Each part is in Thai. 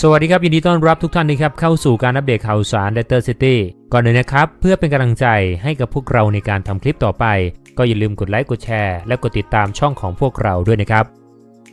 สวัสดีครับ ยินดีต้อนรับทุกท่านนะครับเข้าสู่การอัปเดตข่าวสาร Letter City ก่อนเลยนะครับ เพื่อเป็นกำลังใจให้กับพวกเราในการทำคลิปต่อไป ก็อย่าลืมกดไลค์กดแชร์ และกดติดตามช่องของพวกเราด้วยนะครับ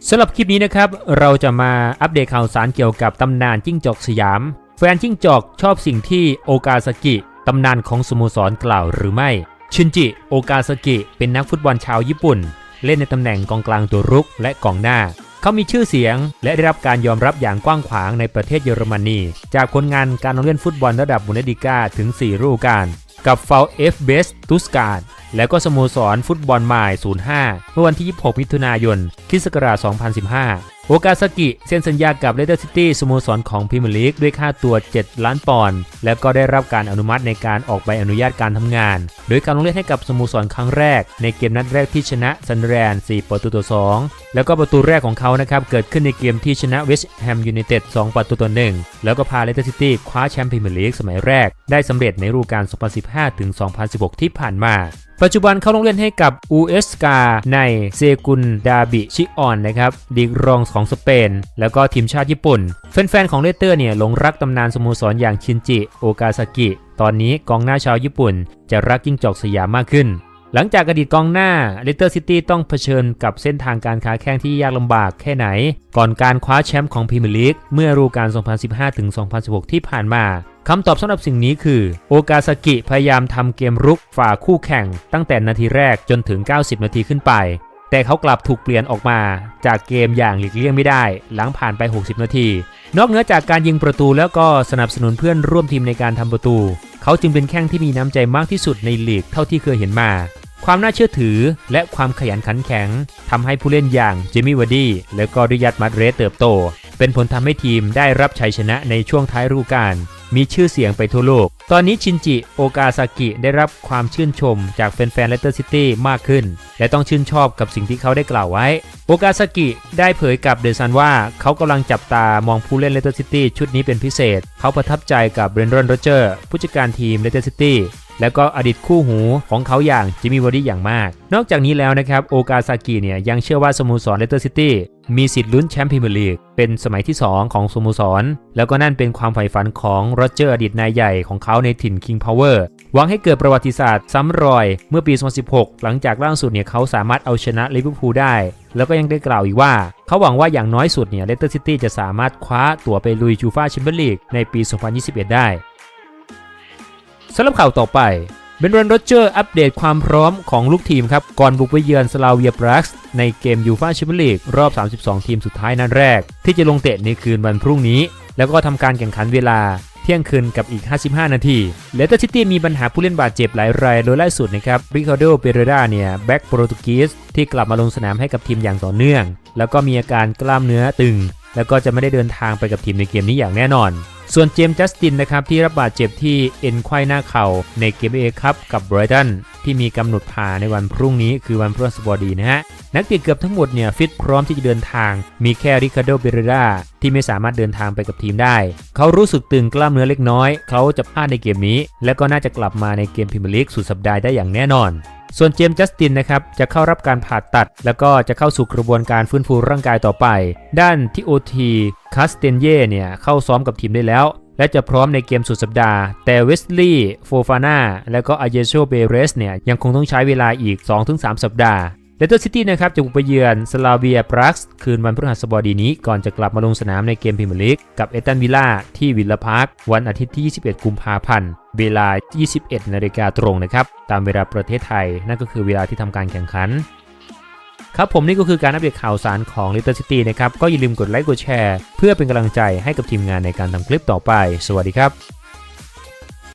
สำหรับคลิปนี้นะครับ เราจะมาอัปเดตข่าวสารเกี่ยวกับตำนานจิ้งจอกสยาม แฟนจิ้งจอกชอบสิ่งที่โอกาซากิตำนานของสโมสรกล่าวหรือไม่ ชินจิ โอกาซากิเป็นนักฟุตบอลชาวญี่ปุ่น เล่นในตำแหน่งกองกลางตัวรุกและกองหน้า เขามีชื่อเสียง และได้รับการยอมรับอย่างกว้างขวางในประเทศเยอรมนี จากผลงานการลงเล่นฟุตบอลระดับบุนเดสลิก้าถึง 4 ฤดูกาลกับฟาเอฟเบสตุสการ์และก็สโมสรฟุตบอลไมาย05 เมื่อวันที่ 26 มิถุนายนคริสต์ศักราช 2015 โอกาซากิเซ็นสัญญากับเลสเตอร์ซิตี้สโมสรของพรีเมียร์ลีกด้วยค่าตัว 7 ล้านปอนด์และก็ได้รับการอนุมัติในการออกใบอนุญาตการทำงาน โดยการลงเล่นให้กับสโมสรครั้งแรก ในเกมนัดแรกที่ชนะซันแรน4ประตูต่อ2แล้วก็ประตูแรกของเขานะครับเกิดขึ้นในเกมที่ชนะเวสต์แฮมยูไนเต็ด2ประตูต่อ1แล้วก็พาเลสเตอร์ซิตี้คว้าแชมป์พรีเมียร์ลีกสมัยแรก ได้สำเร็จในฤดูกาล 2015-2016 ที่ผ่านมา ปัจจุบันเขาลงเล่นให้กับ USK ในเซกุนดาบิชิออนนะครับลีกรองของสเปน แล้วก็ทีมชาติญี่ปุ่น แฟนๆของเลสเตอร์เนี่ยหลงรักตำนานสโมสรอย่างชินจิ โอกาซากิ ตอนนี้กองหน้าชาวญี่ปุ่น จะรักยิ่งจอกสยามมากขึ้นหลังจากอดีตกองหน้าเลสเตอร์ซิตี้ต้องเผชิญกับเส้นทางการค้าแข่งที่ยากลำบากแค่ไหน ก่อนการคว้าแชมป์ของพรีเมียร์ลีกเมื่อฤดูกาล 2015-2016 ที่ผ่านมา คำตอบสำหรับสิ่งนี้คือ โอกาซากิพยายามทำเกมรุกฝ่าคู่แข่งตั้งแต่นาทีแรกจนถึง 90 นาทีขึ้นไป แต่เขากลับถูกเปลี่ยนออกมาจากเกมอย่างหลีกเลี่ยงไม่ได้ หลังผ่านไป 60 นาที นอกเหนือจากการยิงประตูแล้วก็สนับสนุนเพื่อนร่วมทีมในการทำประตู เขาจึงเป็นแข้งที่มีน้ำใจมากที่สุดในลีกเท่าที่เคยเห็นมา ความน่าเชื่อถือและความขยันขันแข็งทำให้ผู้เล่นอย่างเจมี่วาร์ดี้และก็ริยัตมาดเรสเติบโต เป็นผลทำให้ทีมได้รับชัยชนะในช่วงท้ายฤดูกาลมีชื่อเสียงไปทั่วโลก ตอนนี้ชินจิ โอกาซากิได้รับความชื่นชมจากแฟนๆเลสเตอร์ซิตี้มากขึ้น และต้องชื่นชอบกับสิ่งที่เขาได้กล่าวไว้ โอกาซากิได้เผยกับเดซันว่าเขากำลังจับตามองผู้เล่นเลสเตอร์ซิตี้ชุดนี้เป็นพิเศษ เขาประทับใจกับเบรนดอนโรเจอร์ผู้จัดการทีมเลสเตอร์ซิตี้ แล้วก็อดีตคู่หูของเขาอย่างจิมมี่วอร์ดี้อย่างมาก นอกจากนี้แล้วนะครับโอกาซากิเนี่ยยังเชื่อว่าสโมสรเลสเตอร์ซิตี้มีสิทธิ์ลุ้นแชมป์พรีเมียร์ลีกเป็นสมัยที่ 2 ของสโมสร แล้วก็นั่นเป็นความใฝ่ฝันของโรเจอร์อดีตนายใหญ่ของเขาในถิ่น King Power หวังให้เกิดประวัติศาสตร์ซ้ำรอยเมื่อปี 2016 หลังจากล่าสุดเนี่ยเขาสามารถเอาชนะลิเวอร์พูลได้ แล้วก็ยังได้กล่าวอีกว่า เขาหวังว่าอย่างน้อยสุดเนี่ยเลสเตอร์ซิตี้จะสามารถคว้าตั๋วไปลุยจูฟ่าแชมเปี้ยนลีกในปี 2021 ได้ สำหรับข่าวต่อไปเบนรอนโรเจอร์อัปเดตความพร้อมของลูกทีมครับ ก่อนบุกไปเยือนสลาเวียปรักส์ในเกมยูฟาแชมเปี้ยนลีกรอบ 32 ทีมสุดท้ายนัดแรก ที่จะลงเตะในคืนวันพรุ่งนี้ แล้วก็ทำการแข่งขันเวลาเที่ยงคืนกับอีก 55 นาทีเลสเตอร์ซิตี้มีปัญหาผู้เล่นบาดเจ็บหลายรายโดยล่าสุดนะครับริคาร์โด เปเรราเนี่ยแบ็กโปรตุกีสที่กลับมาลงสนามให้กับทีมอย่างต่อเนื่อง แล้วก็มีอาการกล้ามเนื้อตึง แล้วก็จะไม่ได้เดินทางไปกับทีมในเกมนี้อย่างแน่นอน ส่วนเจมส์จัสตินนะครับที่รับบาดเจ็บที่เอ็นไขว้หน้าเข่าในเกมเอคับกับไบรตัน ที่มีกำหนดผ่าในวันพรุ่งนี้คือวันพฤหัสบดีนะฮะนักเตะเกือบทั้งหมดเนี่ยฟิตพร้อมที่จะเดินทาง มีแค่ริคาร์โดเบเรราที่ไม่สามารถเดินทางไปกับทีมได้ เขารู้สึกตึงกล้ามเนื้อเล็กน้อย เขาจะพลาดในเกมนี้ และก็น่าจะกลับมาในเกมพรีเมียร์ลีกสุดสัปดาห์ได้อย่างแน่นอนส่วนเจมส์จัสตินนะครับจะเข้ารับการผ่าตัด แล้วก็จะเข้าสู่กระบวนการฟื้นฟูร่างกายต่อไป ด้านที่โอทีคาสเตนเย่เนี่ยเข้าซ้อมกับทีมได้แล้ว และจะพร้อมในเกมสุดสัปดาห์ แต่เวสลีย์โฟฟาน่าและก็อาเยโชเบเรสเนี่ยยังคงต้องใช้เวลาอีก 2-3 สัปดาห์เลสเตอร์ซิตี้นะครับจะบุกไปเยือนสลาเวียปรักส์คืนวันพฤหัสบดีนี้ก่อนจะกลับมาลงสนามในเกมพรีเมียร์ลีกกับเอตันวิลล่าที่วิลลาพาร์ควันอาทิตย์ที่ 21 กุมภาพันธ์เวลา 21 นาฬิกาตรงนะครับ ตามเวลาประเทศไทย นั่นก็คือเวลาที่ทำการแข่งขัน ครับผมนี่ก็คือการอัปเดตข่าวสารของ Little City นะครับ ก็อย่าลืมกดไลค์กดแชร์ เพื่อเป็นกำลังใจให้กับทีมงานในการทำคลิปต่อไป สวัสดีครับ